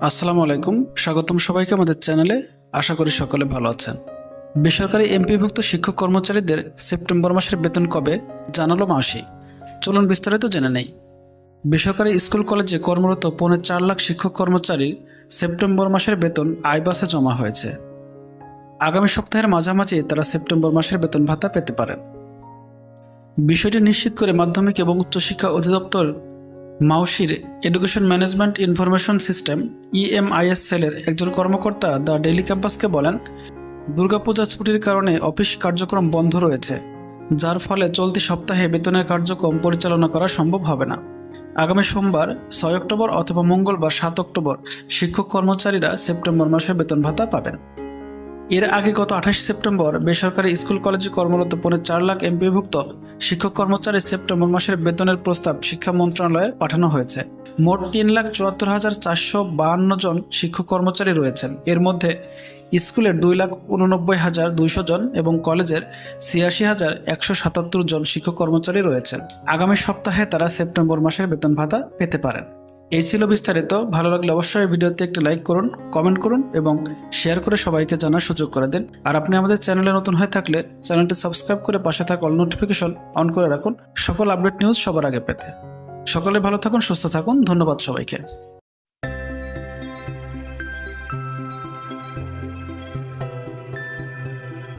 আসসালামু আলাইকুম। স্বাগতম সবাইকে আমাদের চ্যানেলে। আশা করি সকলে ভালো আছেন। বেসরকারি এমপিভুক্ত শিক্ষক কর্মচারীদের সেপ্টেম্বর মাসের বেতন কবে জানালো মাসি। চলুন বিস্তারিত জেনে নেই। বেসরকারি স্কুল কলেজে কর্মরত পৌনে চার লাখ শিক্ষক কর্মচারীর সেপ্টেম্বর মাসের বেতন আইবাসে জমা হয়েছে। আগামী সপ্তাহের মাঝামাঝি তারা সেপ্টেম্বর মাসের বেতন ভাতা পেতে পারেন। বিষয়টি নিশ্চিত করে মাধ্যমিক এবং উচ্চশিক্ষা অধিদপ্তর মাউসির education management information system EMIS সেলের একজন কর্মকর্তা দ্য ডেলি ক্যাম্পাসকে বলেন, দুর্গাপূজা ছুটির কারণে অফিস কার্যক্রম বন্ধ রয়েছে, যার ফলে চলতি সপ্তাহে বেতনের কার্যক্রম পরিচালনা করা সম্ভব হবে না। আগামী সোমবার, ছয় অক্টোবর অথবা মঙ্গলবার সাত অক্টোবর শিক্ষক কর্মচারীরা সেপ্টেম্বর মাসের বেতন ভাতা পাবেন। এর আগে গত আঠাশ সেপ্টেম্বর বেসরকারি স্কুল, কলেজে কর্মরত পৌনে চার লাখ এমপিভুক্ত শিক্ষক কর্মচারী সেপ্টেম্বর মাসের বেতনের প্রস্তাব শিক্ষা মন্ত্রণালয়ে পাঠানো হয়েছে। মোট তিন লাখ চুয়াত্তর হাজার চারশো বাহান্ন জন শিক্ষক কর্মচারী রয়েছেন। এর মধ্যে স্কুলের দুই লাখ উননব্বই হাজার দুইশো জন এবং কলেজের ছিয়াশি হাজার একশো সাতাত্তর জন শিক্ষক কর্মচারী রয়েছেন। আগামী সপ্তাহে তারা সেপ্টেম্বর মাসের বেতন ভাতা পেতে পারেন। এই ছিল বিস্তারিত। ভালো লাগলে অবশ্যই ভিডিওতে একটি লাইক করুন কমেন্ট করুন এবং শেয়ার করে সবাইকে জানার সুযোগ করে দিন। আর আপনি আমাদের চ্যানেলে নতুন হয়ে থাকলে চ্যানেলটি সাবস্ক্রাইব করে পাশে থাকা অল নোটিফিকেশন অন করে রাখুন। সকল আপডেট নিউজ সবার আগে পেতে। সকলে ভালো থাকুন, সুস্থ থাকুন। ধন্যবাদ সবাইকে।